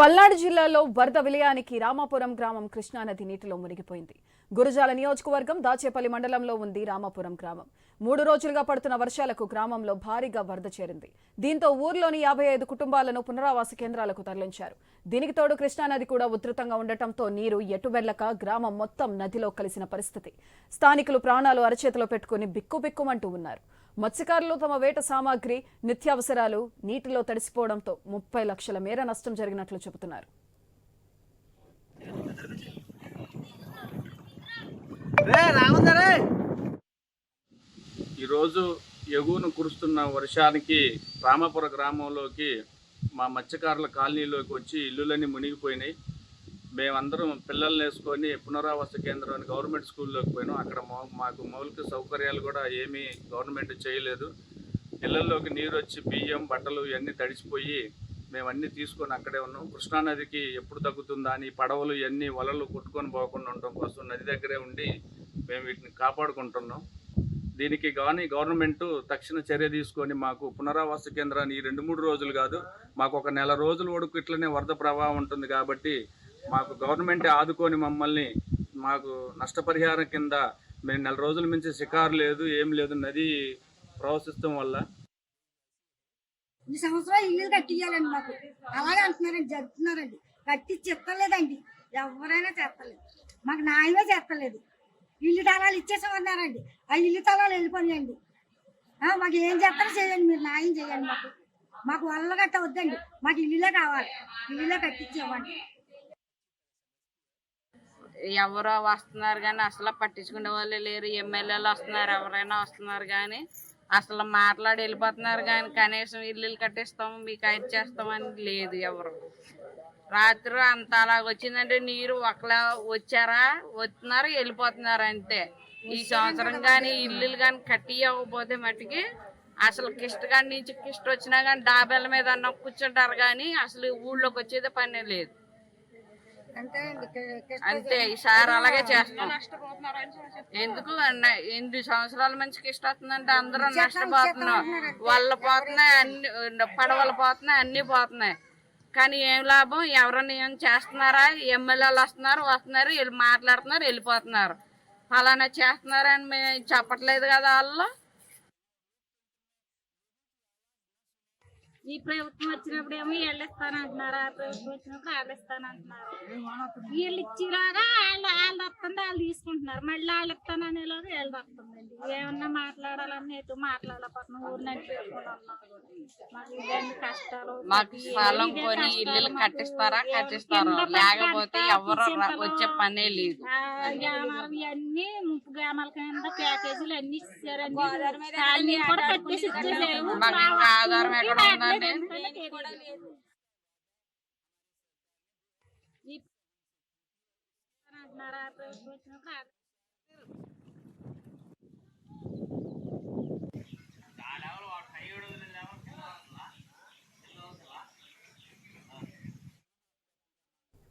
పల్నాడు జిల్లాలో వరద విలయానికి రామాపురం గ్రామం కృష్ణానది నీటిలో మునిగిపోయింది. గురజాల నియోజకవర్గం దాచేపల్లి మండలంలో ఉంది రామాపురం గ్రామం. మూడు రోజులుగా పడుతున్న వర్షాలకు గ్రామంలో భారీగా వరద చేరింది. దీంతో ఊర్లోని యాభై ఐదు కుటుంబాలను పునరావాస కేంద్రాలకు తరలించారు. దీనికి తోడు కృష్ణానది కూడా ఉధృతంగా ఉండటంతో నీరు ఎటు వెళ్ళక గ్రామం మొత్తం నదిలో కలిసిన పరిస్థితి. స్థానికులు ప్రాణాలు అరచేతిలో పెట్టుకుని బిక్కుబిక్కుమంటూ ఉన్నారు. మత్స్యకారులు తమ వేట సామాగ్రి నిత్యావసరాలు నీటిలో తడిసిపోవడంతో ముప్పై లక్షల మేర నష్టం జరిగినట్లు చెబుతున్నారు. ఈరోజు ఎగువను కురుస్తున్న వర్షానికి రామాపుర గ్రామంలోకి మా మత్స్యకారుల కాలనీలోకి వచ్చి ఇల్లులన్నీ మునిగిపోయినాయి. మేమందరం పిల్లల్ని వేసుకొని పునరావాస కేంద్రాన్ని గవర్నమెంట్ స్కూల్లోకి పోయినాం. అక్కడ మాకు మౌలిక సౌకర్యాలు కూడా ఏమీ గవర్నమెంట్ చేయలేదు. ఇళ్ళలోకి నీరు వచ్చి బియ్యం బట్టలు ఇవన్నీ తడిసిపోయి మేము అన్నీ తీసుకొని అక్కడే ఉన్నాం. కృష్ణానదికి ఎప్పుడు తగ్గుతుందా అని పడవలు ఇవన్నీ వలలు కొట్టుకొని పోకుండా ఉండటం కోసం నది దగ్గరే ఉండి మేము వీటిని కాపాడుకుంటున్నాం. దీనికి కానీ గవర్నమెంట్ తక్షణ చర్య తీసుకొని మాకు పునరావాస కేంద్రాన్ని ఈ రెండు మూడు రోజులు కాదు మాకు ఒక నెల రోజుల వరకు ఇట్లనే వరద ప్రభావం ఉంటుంది కాబట్టి మాకు గవర్నమెంట్ ఆదుకొని మమ్మల్ని మాకు నష్టపరిహారం కింద మేము నెల రోజుల మించి షికారు లేదు ఏం లేదు నది ప్రవహిస్తాం వల్ల. ఈ సంవత్సరం ఇల్లు కట్టియాలండి మాకు. అలాగే అంటున్నారండి జరుపుతున్నారండి. కట్టి చెప్పలేదండి. ఎవరైనా చెప్పలేదు. మాకు నాయమే చెప్పలేదు. ఇల్లు తలాలు ఇచ్చేసామన్నారండి. ఆ ఇల్లు తలాలు వెళ్ళిపోయాయండి మాకు ఏం చేస్తారో చేయండి మీరు న్యాయం చేయండి మాకు. మాకు వల్ల గట్ట వద్దండి మాకు ఇల్లులే కావాలి. ఇల్లులే కట్టించేవ్వండి ఎవరో వస్తున్నారు కానీ అసలు పట్టించుకునే వాళ్ళే లేరు. ఎమ్మెల్యేలు వస్తున్నారు ఎవరైనా వస్తున్నారు కానీ అసలు మాట్లాడి వెళ్ళిపోతున్నారు కానీ కనీసం ఇల్లులు కట్టిస్తాం మీకు అది చేస్తామని లేదు ఎవరు. రాత్రి అంత అలాగ వచ్చిందంటే నీరు ఒకలా వచ్చారా వస్తున్నారు వెళ్ళిపోతున్నారు అంతే. ఈ సంవత్సరం కానీ ఇల్లులు కానీ కట్టియకపోతే మట్టుకి అసలు కిష్ట కాడి నుంచి కిష్ట వచ్చినా కానీ డాబెల మీద అన్న కూర్చుంటారు కానీ అసలు ఊళ్ళోకి వచ్చేదే పనే లేదు. అంతే ఈసారి అలాగే చేస్తాం. ఎందుకు? ఎనిమిది సంవత్సరాల మంచికి ఇష్టం వస్తుందంటే అందరూ నష్టపోతున్నాం. వాళ్ళ పోతున్నాయి అన్ని పడవలు పోతున్నాయి అన్ని పోతున్నాయి. కానీ ఏం లాభం? ఎవరైనా ఏం చేస్తున్నారా? ఎమ్మెల్యేలు వస్తున్నారు వస్తున్నారు వీళ్ళు మాట్లాడుతున్నారు వెళ్ళిపోతున్నారు. ఫలానా చేస్తున్నారని మేము చెప్పట్లేదు కదా వాళ్ళు ఈ ప్రభుత్వం వచ్చినప్పుడు ఏమో వీళ్ళు ఇస్తానంటున్నారు ఆ ప్రభుత్వం వచ్చినప్పుడు వాళ్ళు ఇస్తానంటున్నారు వీళ్ళు ఇచ్చేలాగా వాళ్ళు వాళ్ళు వస్తుంది వాళ్ళు తీసుకుంటున్నారు. మళ్ళీ వాళ్ళు ఇస్తాననేలాగా వీళ్ళు వస్తుంది ఏమన్నా మాట్లాడాలని ఎటు మాట్లాడకపోతున్నాం ఊరు కష్టాలు. మాకు స్థలం కొని ఇల్లు. కట్టిస్తారా కట్టిస్తారు? లేకపోతే ఎవరు వచ్చే పనే లేదు. ఆ, గ్రామాలు ఇవన్నీ ముప్పు గ్రామాల కింద ప్యాకేజీలు అన్ని ఇచ్చారండి కూడా కట్టేసి మాకు ఆధారం ఎక్కడ ఉందండి? అంటున్నారు ఆ ప్రభుత్వం వచ్చినప్పుడు